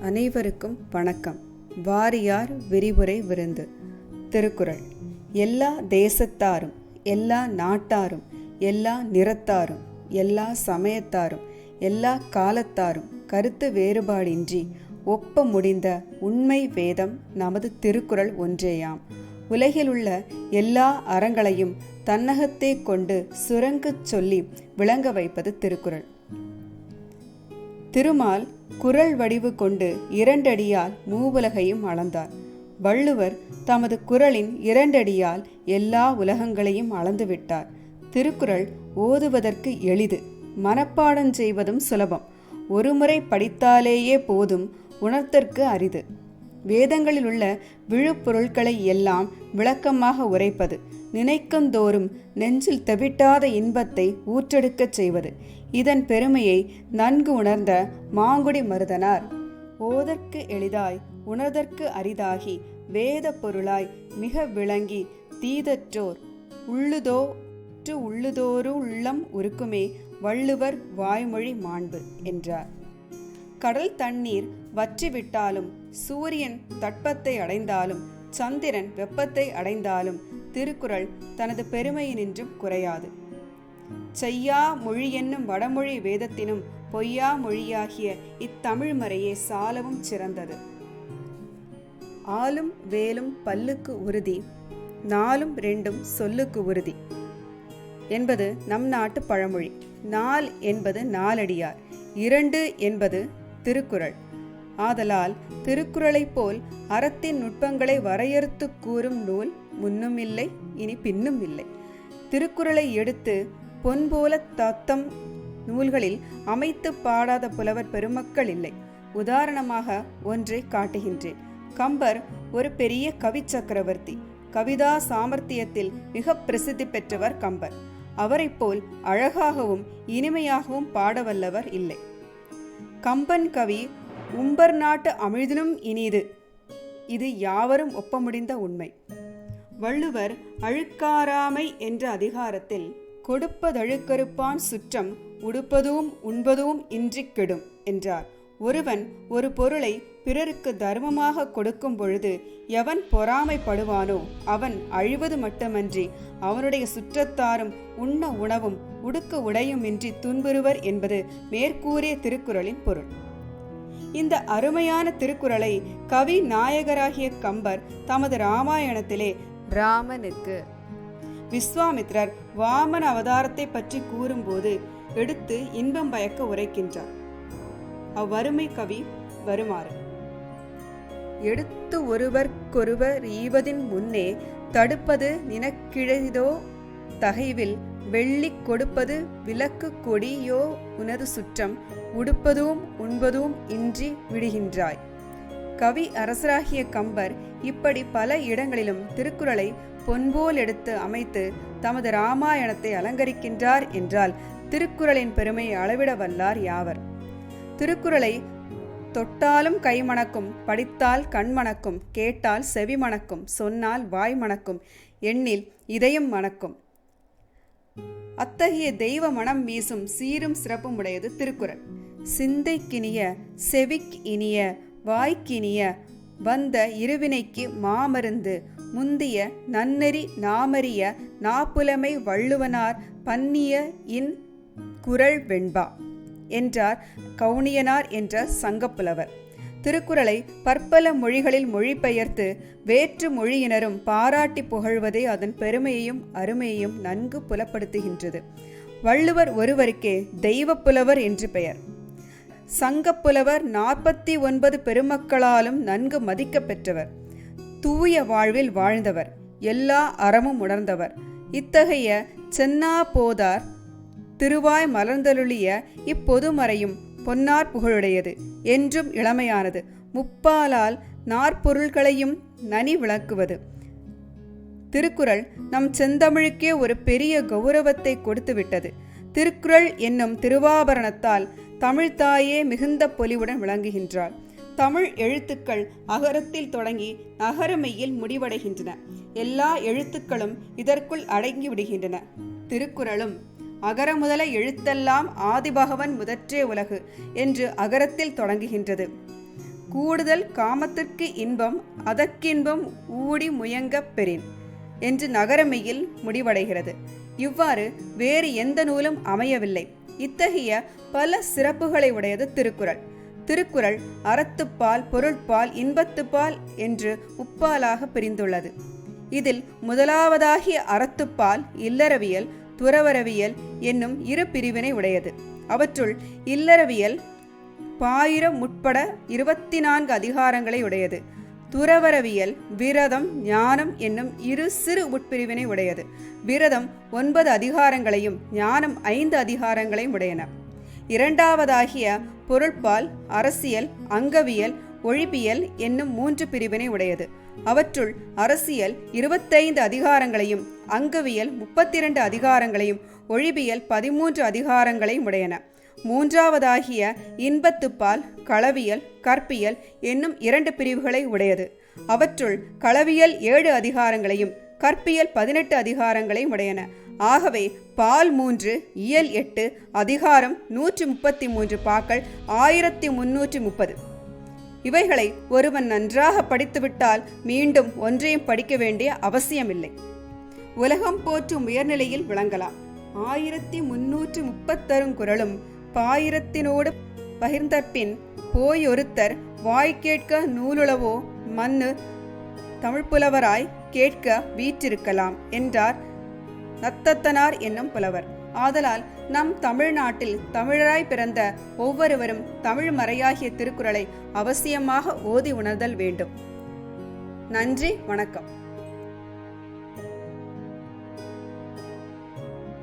அனைவருக்கும் வணக்கம். வாரியார் விரிவுரை விருந்து. திருக்குறள். எல்லா தேசத்தாரும் எல்லா நாட்டாரும் எல்லா நிறத்தாரும் எல்லா சமயத்தாரும் எல்லா காலத்தாரும் கருத்து வேறுபாடின்றி ஒப்ப முடிந்த உண்மை வேதம் நமது திருக்குறள் ஒன்றேயாம். உலகிலுள்ள எல்லா அறங்களையும் தன்னகத்தே கொண்டு சுரங்கச் சொல்லி விளங்க வைப்பது திருக்குறள். திருமால் குரல் வடிவு கொண்டு இரண்டடியால் மூவுலகையும் அளந்தார். வள்ளுவர் தமது குரலின் இரண்டடியால் எல்லா உலகங்களையும் அளந்துவிட்டார். திருக்குறள் ஓதுவதற்கு எளிது மனப்பாடம் செய்வதும் சுலபம். ஒருமுறை படித்தாலேயே போதும் உணர்த்தற்கு அரிது. வேதங்களில் உள்ள விழுப்பொருட்களை எல்லாம் விளக்கமாக உரைப்பது நினைக்குந்தோறும் நெஞ்சில் தவிட்டாத இன்பத்தை ஊற்றெடுக்கச் செய்வது. இதன் பெருமையை நன்கு உணர்ந்த மாங்குடி மருதனார் ஓதற்கு எளிதாய் உணர்தற்கு அரிதாகி வேத பொருளாய் மிக விளங்கி தீதற்றோர் உள்ளுதோ உள்ளுதோறு உள்ளம் உருக்குமே வள்ளுவர் வாய்மொழி மாண்பு என்றார். கடல் தண்ணீர் வற்றிவிட்டாலும் சூரியன் தட்பத்தை அடைந்தாலும் சந்திரன் வெப்பத்தை அடைந்தாலும் திருக்குறள் தனது பெருமையினின்றும் குறையாது. செய்யா மொழி என்னும் வடமொழி வேதத்தினும் பொய்யா மொழியாகிய இத்தமிழ் மறையே சாலவும் சிறந்தது. ஆளும் வேலும் பல்லுக்கு உறுதி நாலும் ரெண்டும் சொல்லுக்கு உறுதி என்பது நம் நாட்டு பழமொழி. நாள் என்பது நாலடியார் இரண்டு என்பது திருக்குறள். ஆதலால் திருக்குறளைப் போல் அறத்தின் நுட்பங்களை வரையறுத்து கூறும் நூல் முன்னும் இல்லை இனி பின்னும் இல்லை திருக்குறளை எடுத்து பொன் போல தத்தம் நூல்களில் அமைத்து பாடாத புலவர் பெருமக்கள் இல்லை. உதாரணமாக ஒன்றை காட்டுகின்றேன். கம்பர் ஒரு பெரிய கவி சக்கரவர்த்தி. கவிதா சாமர்த்தியத்தில் மிக பிரசித்தி பெற்றவர் கம்பர். அவரைப் போல் அழகாகவும் இனிமையாகவும் பாடவல்லவர் இல்லை. கம்பன் கவி உம்பர் நாட்டு அமிழ்தினும் இனிது. இது யாவரும் ஒப்ப முடிந்த உண்மை. வள்ளுவர் அழுக்காராமை என்ற அதிகாரத்தில் கொடுப்பதழுக்கறுப்பான் சுற்றம் உடுப்பதும் உண்பதும் இன்றி கெடும் என்றார். ஒருவன் ஒரு பொருளை பிறருக்கு தர்மமாக கொடுக்கும் பொழுது எவன் பொறாமைப்படுவானோ அவன் அழிவது மட்டுமன்றி அவனுடைய சுற்றத்தாரும் உண்ண உணவும் உடுக்க உடையுமின்றி துன்புறுவர் என்பது மேற்கூறிய திருக்குறளின் பொருள். இந்த அருமையான திருக்குறளை கவி நாயகராகிய கம்பர் தமது ராமாயணத்திலே ராமனுக்கு. விஸ்வாமித்ரர் வாமன அவதாரத்தை பற்றி கூறும்போது எடுத்து இன்பம் பயக்க உரைக்கின்றார். அவ்வறுமை கவி வருமாறு. எடுத்து ஒருவர்க்கொருவர் ஈவதின் முன்னே தடுப்பது நினக்கிழைதோ தகைவில் வெள்ளி கொடுப்பது விளக்கு கொடியோ உனது சுற்றம் உடுப்பதும் உண்பதும் இன்றி விடுகின்றாய். கவி அரசராகிய கம்பர் இப்படி பல இடங்களிலும் திருக்குறளை பொன்போல் எடுத்து அமைத்து தமது ராமாயணத்தை அலங்கரிக்கின்றார் என்றால் திருக்குறளின் பெருமையை அளவிட வல்லார் யாவர். திருக்குறளை தொட்டாலும் கைமணக்கும் படித்தால் கண்மணக்கும் கேட்டால் செவி மணக்கும் சொன்னால் வாய் மணக்கும் எண்ணில் இதயம் மணக்கும். அத்தகைய தெய்வ மனம் வீசும் சீரும் சிறப்பும் உடையது திருக்குறள். சிந்தைக்கினிய செவிக் இனிய வாய்க்கினிய வந்த இருவினைக்கு மாமருந்து முந்திய நன்னெறி நாமறிய நாப்புலமை வள்ளுவனார் பன்னிய இன் குரல் வெண்பா என்றார் கவுனியனார் என்ற சங்கப்புலவர். திருக்குறளை பற்பல மொழிகளில் மொழிபெயர்த்து வேற்று மொழியினரும் பாராட்டி புகழ்வதே அதன் பெருமையையும் அருமையையும் நன்கு புலப்படுத்துகின்றது. வள்ளுவர் ஒருவருக்கே தெய்வ புலவர் என்று பெயர். சங்கப்புலவர் நாற்பத்தி ஒன்பது பெருமக்களாலும் நன்கு மதிக்க பெற்றவர். தூய வாழ்வில் வாழ்ந்தவர். எல்லா அறமும் உணர்ந்தவர். இத்தகைய சென்னா போதார் திருவாய் மலர்ந்தருளிய இப்பொதுமறையும் பொன்னார் புகழுடையது. என்றும் இளமையானது. முப்பாலால் நாற்பொருள்களையும் நனி விளக்குவது. திருக்குறள் நம் செந்தமிழுக்கே ஒரு பெரிய கௌரவத்தை கொடுத்துவிட்டது. திருக்குறள் என்னும் திருவாபரணத்தால் தமிழ்தாயே மிகுந்த பொலிவுடன் விளங்குகின்றாள். தமிழ் எழுத்துக்கள் அகரத்தில் தொடங்கி நகரமையில் முடிவடைகின்றன. எல்லா எழுத்துக்களும் இதற்குள் அடங்கி விடுகின்றன திருக்குறளும் அகர முதல எழுத்தெல்லாம் ஆதிபகவன் முதற்றே உலகு என்று அகரத்தில் தொடங்குகின்றது. கூடுதல் காமத்திற்கு இன்பம் அதற்கின்பம் ஊடி முயங்கப் பெறின் என்று நகரமையில் முடிவடைகிறது. இவ்வாறு வேறு எந்த நூலும் அமையவில்லை. இத்தகைய பல சிறப்புகளை உடையது திருக்குறள். திருக்குறள் அறத்துப்பால் பொருட்பால் இன்பத்துப்பால் என்று உப்பாலாக பிரிந்துள்ளது. இதில் முதலாவதாகிய அறத்துப்பால் இல்லறவியல் துறவரவியல் என்னும் இரு பிரிவினை உடையது. அவற்றுள் இல்லறவியல் பாயிரம் உட்பட இருபத்தி நான்கு அதிகாரங்களை உடையது. துறவரவியல் விரதம் ஞானம் என்னும் இரு சிறு உட்பிரிவினை உடையது. விரதம் ஒன்பது அதிகாரங்களையும் ஞானம் ஐந்து அதிகாரங்களையும் உடையன. இரண்டாவதாகிய பொருட்பால் அரசியல் அங்கவியல் ஒழிப்பியல் என்னும் மூன்று பிரிவினை உடையது. அவற்றுள் அரசியல் இருபத்தைந்து அதிகாரங்களையும் அங்கவியல் முப்பத்திரண்டு அதிகாரங்களையும் ஒழிபியல் பதிமூன்று அதிகாரங்களையும் உடையன. மூன்றாவதாகிய இன்பத்துப்பால் களவியல் கற்பியல் என்னும் இரண்டு பிரிவுகளை உடையது. அவற்றுள் களவியல் ஏழு அதிகாரங்களையும் கற்பியல் பதினெட்டு அதிகாரங்களையும் உடையன. ஆகவே பால் மூன்று இயல் எட்டு அதிகாரம் நூற்றி முப்பத்தி மூன்று பாக்கள் ஆயிரத்தி முன்னூற்றி முப்பது. இவைகளை ஒருவன் நன்றாக படித்துவிட்டால் மீண்டும் ஒன்றையும் படிக்க வேண்டிய அவசியமில்லை. உலகம் போற்றும் உயர்நிலையில் விளங்கலாம். ஆயிரத்தி முன்னூற்று முப்பத்தரும் குரலும் பாயிரத்தினோடு பகிர்ந்தற்பின் போயொருத்தர் வாய் கேட்க நூலுளவோ மண்ணு தமிழ்ப்புலவராய் கேட்க வீற்றிருக்கலாம் என்றார் நத்தத்தனார் என்னும் புலவர். ஆதலால் நம் தமிழ்நாட்டில் தமிழராய் பிறந்த ஒவ்வொருவரும் தமிழ் மறையாகிய திருக்குறளை அவசியமாக ஓதி உணர்தல் வேண்டும். நன்றி வணக்கம்.